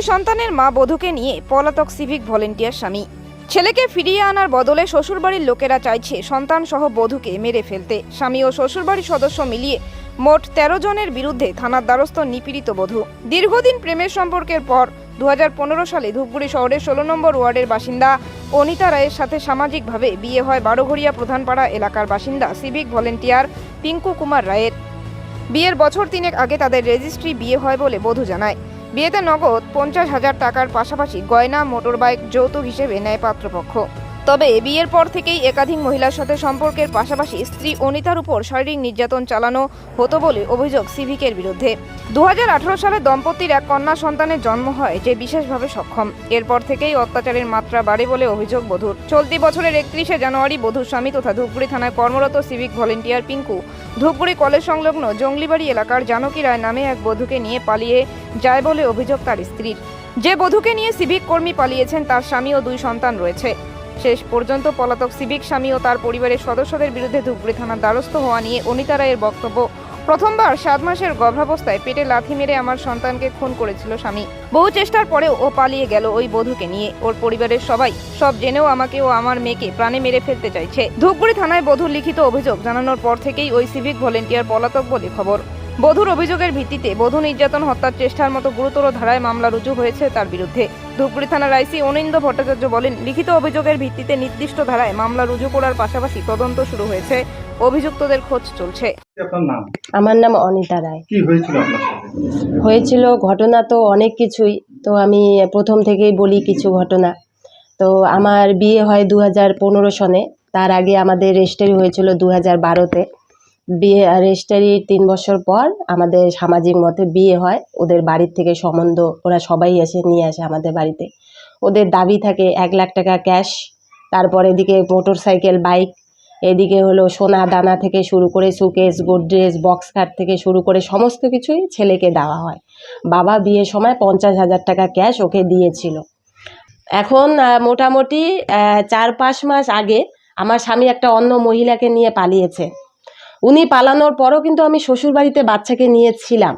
দুই সন্তানের মা বধূকে নিয়ে পলাতক সিভিক ভলেন্টিয়ার স্বামী। ছেলেকে ফিরিয়ে আনার বদলে শ্বশুরবাড়ির লোকেরা চাইছে সন্তান সহ বধূকে মেরে ফেলতে। স্বামী ও শ্বশুরবাড়ির সদস্য মিলিয়ে মোট তেরো জনের বিরুদ্ধে থানার দ্বারস্থ নিপীড়িত বধূ। দীর্ঘদিন প্রেমের সম্পর্কের পর দু হাজার পনেরো সালে ধূপগুড়ি শহরের ষোলো নম্বর ওয়ার্ডের বাসিন্দা অনিতা রায়ের সাথে সামাজিকভাবে বিয়ে হয় বারোঘরিয়া প্রধানপাড়া এলাকার বাসিন্দা সিভিক ভলেন্টিয়ার পিঙ্কু কুমার রায়ের। বিয়ের বছর তিনেক আগে তাদের রেজিস্ট্রি বিয়ে হয় বলে বধূ জানায়। বিয়েতে নগদ পঞ্চাশ হাজার টাকার পাশাপাশি গয়না, মোটরবাইক, যৌতুক হিসেবে নেয় পাত্রপক্ষ। তবে বিয়ের পর থেকেই একাধিক মহিলার সাথে সম্পর্কের পাশাপাশি স্ত্রী অনিতার উপর শারীরিক নির্যাতন চালানো হতো বলে অভিযোগ সিভিকের বিরুদ্ধে। দু হাজার আঠারো সালে দম্পতির এক কন্যা সন্তানের জন্ম হয়, যে বিশেষভাবে সক্ষম। এরপর থেকেই অত্যাচারের মাত্রা বাড়ে বলে অভিযোগ বধুর। চলতি বছরের একত্রিশে জানুয়ারি বধুর স্বামী তথা ধূপগুড়ি থানায় কর্মরত civic volunteer Pinku Dhupguri college সংলগ্ন জঙ্গলিবাড়ি এলাকার জানকী রায় নামে এক বধূকে নিয়ে পালিয়ে যায় বলে অভিযোগ তার স্ত্রীর। যে বধূকে নিয়ে সিভিক কর্মী পালিয়েছেন তার স্বামী ও দুই সন্তান রয়েছে। শেষ পর্যন্ত পলাতক সিভিক স্বামী ও তার পরিবারের সদস্যদের বিরুদ্ধে ধূপগুড়ি থানার দ্বারস্থ হওয়া নিয়ে অনিতা রায়ের বক্তব্য প্রথমবার সাত মাসের গর্ভাবস্থায় পেটে লাথি মেরে আমার সন্তানকে খুন করেছিল স্বামী। বহু চেষ্টার পরেও ও পালিয়ে গেল ওই বধূকে নিয়ে। ওর পরিবারের সবাই সব জেনেও আমাকে ও আমার মেয়েকে প্রাণে মেরে ফেলতে চাইছে। ধূপগুড়ি থানায় বধূর লিখিত অভিযোগ জানানোর পর থেকেই ওই সিভিক ভলেন্টিয়ার পলাতক বলে খবর। বধুর অভিযোগের ভিত্তিতে বধূ নির্যাতন হত্যার চেষ্টার মতো গুরুতর ধারায় মামলা রুজু হয়েছে তার বিরুদ্ধে। ধূপগুড়ি থানার আইসি অনিন্দ ভট্টাচার্য বলেন, লিখিত অভিযোগের ভিত্তিতে নির্দিষ্ট ধারায় মামলা রুজু করার পাশাপাশি তদন্ত শুরু হয়েছে। অভিযুক্তদের খোঁজ চলছে। আমার নাম অনিতা রায়। কি হয়েছিল আপনার সাথে? হয়েছিল ঘটনা তো অনেক কিছুই। তো আমি প্রথম থেকেই বলি কিছু ঘটনা। তো আমার বিয়ে হয় দু হাজার পনেরো সনে। তার আগে আমাদের রেজিস্টারি হয়েছিল দু হাজার বারোতে। বিয়ে রেজিস্টারি তিন বছর পর আমাদের সামাজিক মতে বিয়ে হয়। ওদের বাড়ির থেকে সম্বন্ধ ওরা সবাই এসে নিয়ে আসে আমাদের বাড়িতে। ওদের দাবি থাকে এক লাখ টাকা ক্যাশ তারপর এদিকে মোটর সাইকেল বাইক এদিকে হলো সোনা দানা থেকে শুরু করে সুকেস গোদরেজ বক্স খাট থেকে শুরু করে সমস্ত কিছুই ছেলেকে দেওয়া হয়। বাবা বিয়ের সময় পঞ্চাশ হাজার টাকা ক্যাশ ওকে দিয়েছিল। এখন মোটামুটি চার পাঁচ মাস আগে আমার স্বামী একটা অন্য মহিলাকে নিয়ে পালিয়েছে। উনি পালানোর পরও কিন্তু আমি শ্বশুর বাড়িতে বাচ্চাকে নিয়েছিলাম।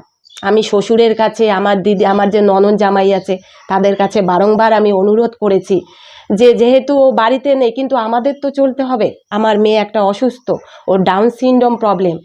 আমি শ্বশুরের কাছে, আমার দিদি, আমার যে ননদ জামাই আছে, তাদের কাছে বারংবার আমি অনুরোধ করেছি যে যেহেতু ও বাড়িতে নেই কিন্তু আমাদের তো চলতে হবে। আমার মেয়ে একটা অসুস্থ ওর ডাউন সিনড্রোম প্রবলেম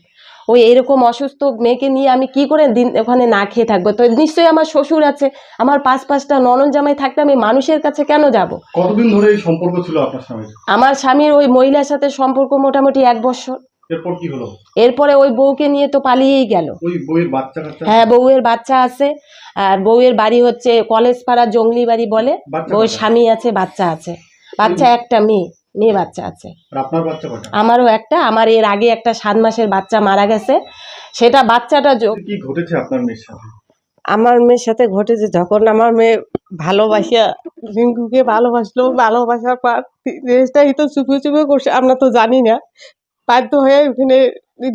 ওই এরকম অসুস্থ মেয়েকে নিয়ে আমি কি করে দিন ওখানে না খেয়ে থাকব? তো নিশ্চয়ই আমার শ্বশুর আছে আমার পাঁচ পাঁচটা ননন জামাই থাকতে আমি মানুষের কাছে কেন যাব? কতদিন ধরে এই সম্পর্ক ছিল আপনার স্বামীর? আমার স্বামীর ওই মহিলার সাথে সম্পর্ক মোটামুটি এক বছর। এরপর কি হলো? এরপরে ওই বউকে নিয়ে তো পালিয়েই গেল। ওই বইয়ের বাচ্চা হ্যাঁ বউয়ের বাচ্চা আছে। আর বউয়ের বাড়ি হচ্ছে কলেজ পাড়া জঙ্গলি বাড়ি বলে। ওর স্বামী আছে বাচ্চা আছে। বাচ্চা একটা মেয়ে মেয়ে বাচ্চা আছে। আর আপনার বাচ্চা কটা আমারও একটা আমার এর আগে একটা সাত মাসের বাচ্চা মারা গেছে। সেটা বাচ্চাটা কি ঘটেছে আপনার মেয়ের সাথে? আমার মেয়ের সাথে ঘটেছে যখন আমার মেয়ে ভালোবাসা রিঙ্কুকে ভালোবাসলো। ভালোবাসার পর রেজটাই তো চুপে চুপে করছে আমরা তো জানি না। বাধ্য হয়ে ওখানে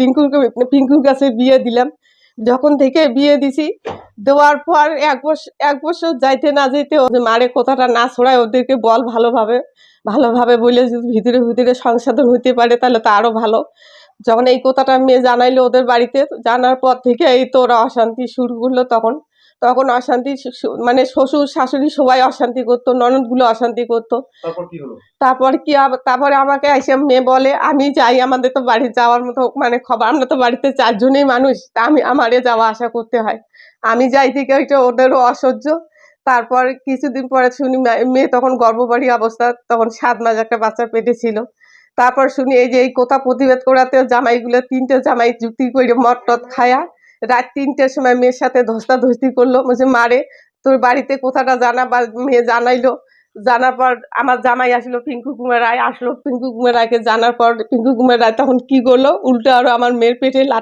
রিঙ্কুকে পিঙ্কুর কাছে বিয়ে দিলাম। যখন থেকে বিয়ে দিছি, দেওয়ার পর এক বছর এক বছর যাইতে না ওদের মারে কথাটা না ছড়ায় ওদেরকে বল ভালোভাবে ভালোভাবে বলে যদি ভিতরে ভিতরে সংশোধন হতে পারে তাহলে তো আরও ভালো। যখন এই কথাটা মেয়ে জানাইলো ওদের বাড়িতে, জানার পর থেকে এই তো ওরা অশান্তি শুরু করল তখন। তখন অশান্তি মানে শ্বশুর শাশুড়ি সবাই অশান্তি করতো ননদগুলো অশান্তি করতো। তারপর কি তারপর আমাকে এসে মেয়ে বলে আমি যাই আমাদের তো বাড়ি যাওয়ার মতো মানে খবর আমরা তো বাড়িতে চারজনেই মানুষ তা আমি আমারে যাওয়া আসা করতে হয়। আমি যাই থেকে ওইটা ওদেরও অসহ্য। তারপর কিছুদিন পরে শুনি মেয়ে তখন গর্ভবাড়ি অবস্থা তখন সাত মাস একটা বাচ্চা পেটে ছিল। তারপর শুনি এই যে এই কথা প্রতিবাদ করাতে জামাইগুলো তিনটে জামাই জুতি করে মদ টদ খায়া রাত তিনটের সময় মেয়ের সাথে ধস্তা ধস্তি করল, বলছে মারে তোর বাড়িতে কোথাটা জানা বা মেয়ে জানাইলো? জানার পর আমার জামাই আসলো পিঙ্কু কুমার রায়, আসলো পিঙ্কু কুমার রায়কে জানার পর পিঙ্কু কুমার রায় তখন কি করল? উল্টো আরও আমার মেয়ের পেটে